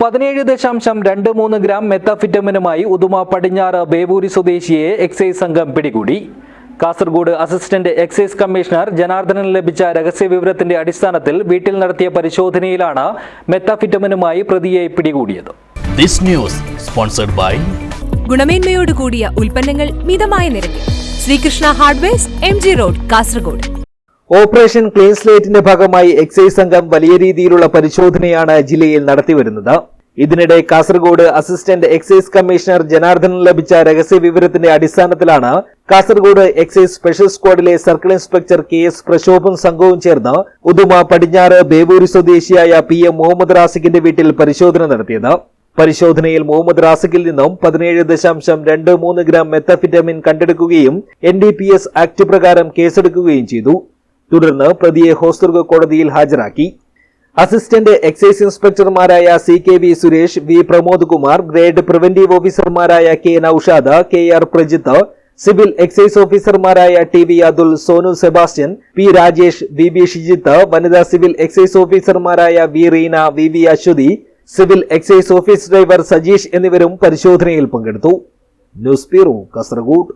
പതിനേഴ് ദശാംശം രണ്ട് മൂന്ന് ഗ്രാം മെത്തഫിറ്റമിനുമായി ഉദുമ പടിഞ്ഞാറ് ബേവൂരി സ്വദേശിയെ എക്സൈസ് സംഘം പിടികൂടി. കാസർഗോഡ് അസിസ്റ്റന്റ് എക്സൈസ് കമ്മീഷണർ ജനാർദ്ദനന് ലഭിച്ച രഹസ്യ വിവരത്തിന്റെ അടിസ്ഥാനത്തിൽ വീട്ടിൽ നടത്തിയ പരിശോധനയിലാണ് മെത്തഫിറ്റമിനുമായി പ്രതിയെ പിടികൂടിയത്. This news sponsored by ഗുണമേന്മയോട് കൂടിയ ഉൽപ്പന്നങ്ങൾ മിതമായ നിരക്കിൽ. Sreekrishna hardware M G road Kasaragod. Operation clean സ്ലേറ്റിന്റെ ഭാഗമായി എക്സൈസ് സംഘം വലിയ രീതിയിലുള്ള പരിശോധനയാണ് ജില്ലയിൽ നടത്തിവരുന്നത്. ഇതിനിടെ Kasaragod assistant excise commissioner Janardhanan ലഭിച്ച രഹസ്യ വിവരത്തിന്റെ അടിസ്ഥാനത്തിലാണ് കാസർഗോഡ് എക്സൈസ് സ്പെഷ്യൽ സ്ക്വാഡിലെ സർക്കിൾ ഇൻസ്പെക്ടർ കെ എസ് പ്രശോഭും സംഘവും ചേർന്ന് ഉദുമ പടിഞ്ഞാറ് ബേവൂരി സ്വദേശിയായ പി എം മുഹമ്മദ് റാസിഖിന്റെ വീട്ടിൽ പരിശോധന നടത്തിയത്. പരിശോധനയിൽ മുഹമ്മദ് റാസിഖിൽ നിന്നും പതിനേഴ് ദശാംശം രണ്ട് മൂന്ന് gram methamphetamine കണ്ടെടുക്കുകയും N D P S act പ്രകാരം കേസെടുക്കുകയും ചെയ്തു. തുടർന്ന് പ്രതിയെ ഹോസ്ദുർഗ് കോടതിയിൽ ഹാജരാക്കി. Assistant excise ഇൻസ്പെക്ടർമാരായ C K V Suresh V Pramod Kumar grade preventive ഓഫീസർമാരായ K Naushad K R Prajith civil excise ഓഫീസർമാരായ T V Athul Sonu Sebastian P Rajesh V B Shijith വനിതാ സിവിൽ എക്സൈസ് ഓഫീസർമാരായ V Reena V V Aswathy civil excise office driver Sajeesh എന്നിവരും പരിശോധനയിൽ പങ്കെടുത്തു. News bureau Kasaragod.